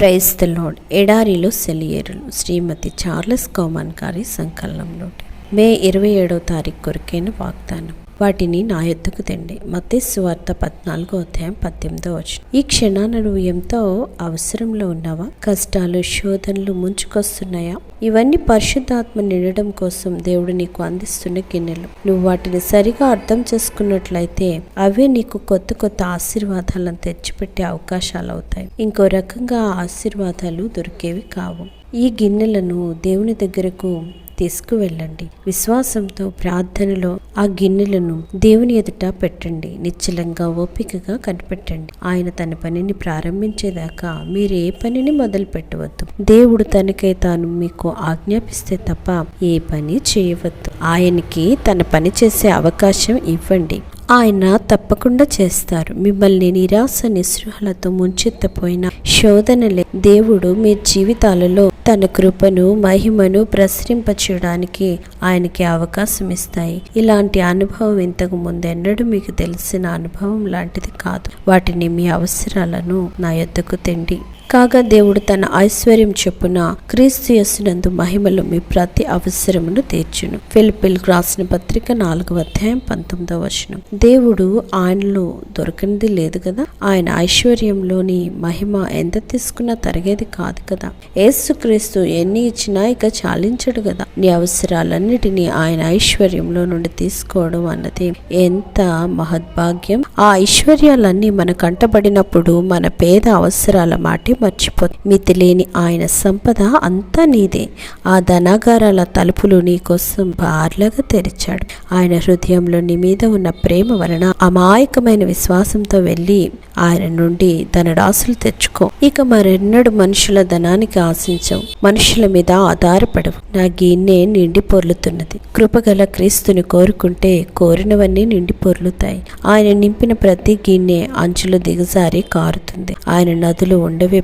Praise load ఎడారిలో సెలియేరులు శ్రీమతి Charles కౌమాన్ గారి సంకలనంలో మే ఇరవై ఏడో తారీఖు కొరికైన వాగ్దానం. వాటిని నా ఎత్తుకు తెండి. మత్తేసు వార్త పద్నాలుగో అధ్యాయం పద్దెనిమిదో వచ్చిన ఈ క్షణాన నువ్వు ఎంతో అవసరంలో ఉన్నావా? కష్టాలు శోధనలు ముంచుకొస్తున్నాయా? ఇవన్నీ పరిశుద్ధాత్మ నిండడం కోసం దేవుడు నీకు అందిస్తున్న గిన్నెలు. నువ్వు వాటిని సరిగా అర్థం చేసుకున్నట్లయితే అవే నీకు కొత్త కొత్త ఆశీర్వాదాలను తెచ్చిపెట్టే అవకాశాలు అవుతాయి ఇంకో రకంగా ఆశీర్వాదాలు దొరికేవి కావు. ఈ గిన్నెలను దేవుని దగ్గరకు తీసుకువెళ్ళండి. విశ్వాసంతో ప్రార్థనలో ఆ గిన్నెలను దేవుని ఎదుట పెట్టండి. నిశ్చలంగా ఓపికగా కనిపెట్టండి. ఆయన తన పనిని ప్రారంభించేదాకా మీరు ఏ పనిని మొదలు పెట్టవద్దు దేవుడు తనకై తాను మీకు ఆజ్ఞాపిస్తే తప్ప ఏ పని చేయవద్దు. ఆయనకి తన పని చేసే అవకాశం ఇవ్వండి. ఆయన తప్పకుండా చేస్తారు. మిమ్మల్ని నిరాశ నిస్పృహలతో ముంచెత్తపోయిన శోధనలే దేవుడు మీ జీవితాలలో తన కృపను మహిమను ప్రసరింపచేయడానికి ఆయనకి అవకాశం ఇస్తాయి. ఇలాంటి అనుభవం ఇంతకు ముందెన్నడూ మీకు తెలిసిన అనుభవం లాంటిది కాదు. వాటిని మీ అవసరాలను నా యొద్దకు తెండి. కాగా దేవుడు తన ఐశ్వర్యం చెప్పున క్రీస్తు యస్సునందు మహిమలు మీ ప్రతి అవసరమును తీర్చును. ఫిలిపిల్ రాసిన పత్రిక నాలుగవ అధ్యాయం పంతొమ్మిదవ వచనం. దేవుడు ఆయనలో దొరకనిది లేదు కదా? ఆయన ఐశ్వర్యంలోని మహిమ ఎంత తీసుకున్నా తరిగేది కాదు కదా? యేసుక్రీస్తు ఎన్ని ఇచ్చినా ఇక చాలించడు కదా? నీ అవసరాలన్నిటినీ ఆయన ఐశ్వర్యంలో నుండి తీసుకోవడం అన్నది ఎంత మహద్భాగ్యం! ఆ ఐశ్వర్యాలన్నీ మన కంటబడినప్పుడు మన పేద అవసరాల మాటి మర్చిపో మితిలేని ఆయన సంపద అంతా నీదే. ఆ ధనాగారాల తలుపులు నీకోసం బార్లగా తెరిచాడు. ఆయన హృదయంలో నీ మీద ఉన్న ప్రేమ వలన అమాయకమైన విశ్వాసంతో వెళ్ళి ఆయన నుండి ధనరాశులు తెచ్చుకో. ఇక మరెన్నడు మనుషుల ధనానికి ఆశించవు. మనుషుల మీద ఆధారపడవు. నా గిన్నె నిండి పొర్లుతున్నది. కృపగల క్రీస్తుని కోరుకుంటే కోరినవన్నీ నిండి పొర్లుతాయి. ఆయన నింపిన ప్రతి గిన్నె అంచులు దిగజారి కారుతుంది. ఆయన నదులు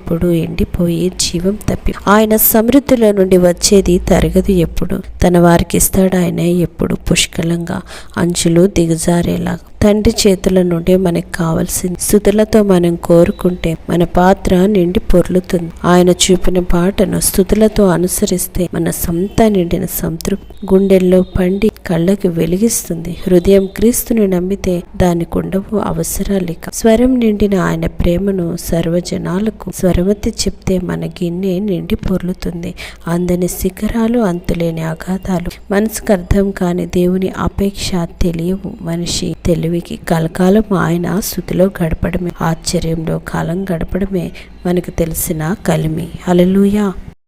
ఎప్పుడు ఎండిపోయి జీవం తప్పి. ఆయన సమృద్ధిలో నుండి వచ్చేది తరగదు ఎప్పుడు. తన వారికి ఇస్తాడు ఆయన ఎప్పుడు పుష్కలంగా అంచులు దిగజారేలాగా. తండ్రి చేతుల నుండి మనకు కావలసింది. స్థుతులతో మనం కోరుకుంటే మన పాత్ర నిండి పొర్లుతుంది. ఆయన చూపిన పాటను స్థుతులతో అనుసరిస్తే మన సంత నిండిన సంతృప్తి గుండెల్లో పండి కళ్ళకు వెలిగిస్తుంది. హృదయం క్రీస్తుని నమ్మితే దానికి ఉండవు అవసరాలిక స్వరం నిండిన ఆయన ప్రేమను సర్వజనాలకు స్వరమతి చెప్తే మన గిన్నె నిండి పొర్లుతుంది. అందని శిఖరాలు అంతులేని అగాధాలు మనసుకు అర్థం కాని దేవుని అపేక్ష తెలియవు. మనిషి తెలివి తెలివికి కలకాలం ఆయన స్థుతిలో గడపడమే ఆశ్చర్యంలో కాలం గడపడమే మనకు తెలిసిన కలిమి. అలలుయా